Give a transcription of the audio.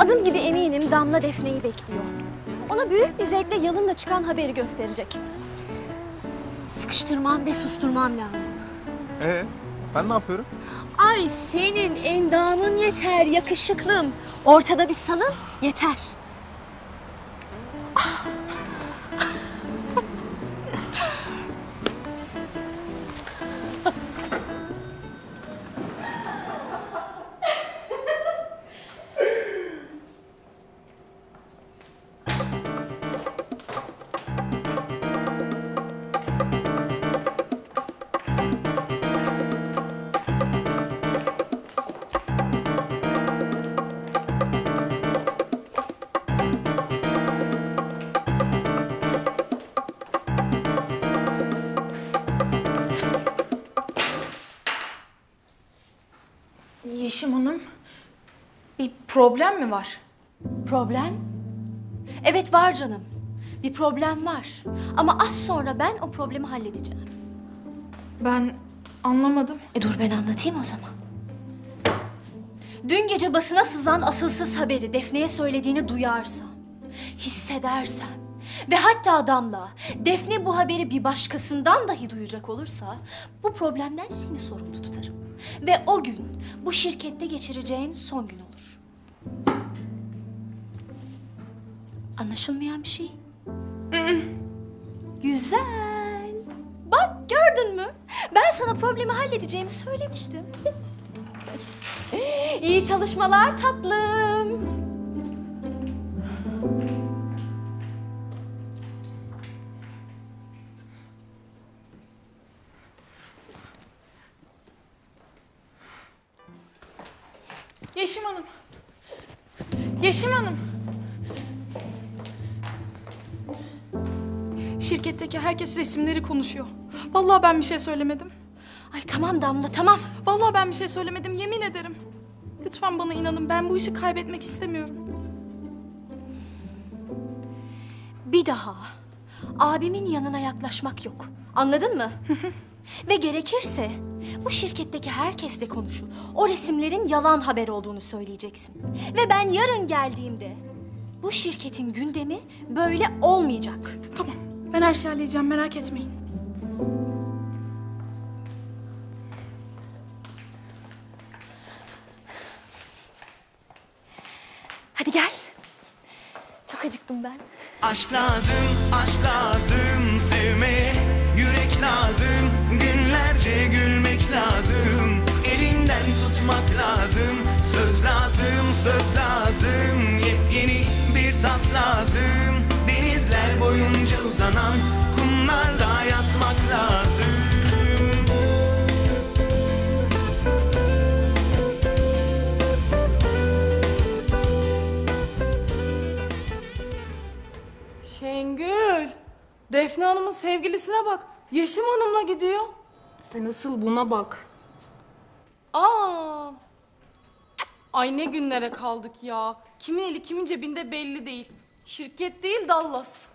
Adım gibi eminim Damla Defne'yi bekliyor. Ona büyük bir zevkle yalınla çıkan haberi gösterecek. Sıkıştırmam ve susturmam lazım. Ee, ben ne yapıyorum? Ay senin endamın yeter yakışıklım. Ortada bir salın yeter. Yeşim Hanım, bir problem mi var? Problem? Evet var canım. Bir problem var. Ama az sonra ben o problemi halledeceğim. Ben anlamadım. E dur ben anlatayım o zaman. Dün gece basına sızan asılsız haberi Defne'ye söylediğini duyarsam, hissedersem ve hatta Damla Defne bu haberi bir başkasından dahi duyacak olursa bu problemden seni sorumlu tutarım. Ve o gün bu şirkette geçireceğin son gün olur. Anlaşılmayan bir şey? Güzel. Bak gördün mü? Ben sana problemi halledeceğimi söylemiştim. İyi çalışmalar tatlım. Yeşim Hanım. Yeşim Hanım. Şirketteki herkes resimleri konuşuyor. Vallahi ben bir şey söylemedim. Ay tamam Damla tamam. Vallahi ben bir şey söylemedim, yemin ederim. Lütfen bana inanın, ben bu işi kaybetmek istemiyorum. Bir daha abimin yanına yaklaşmak yok. Anladın mı? Ve gerekirse bu şirketteki herkesle konuşup o resimlerin yalan haber olduğunu söyleyeceksin. Ve ben yarın geldiğimde bu şirketin gündemi böyle olmayacak. Tamam, ben her şeyi halledeceğim, merak etmeyin. Hadi gel. Çok acıktım ben. Aşk lazım, aşk lazım sevmeye söz lazım Yepyeni bir tat lazım Denizler boyunca uzanan kumlarda yatmak lazım Şengül, Defne Hanım'ın sevgilisine bak. Yeşim Hanım'la gidiyor. Sen asıl buna bak. Aa. Ay ne günlere kaldık ya. Kimin eli kimin cebinde belli değil. Şirket değil Dallas.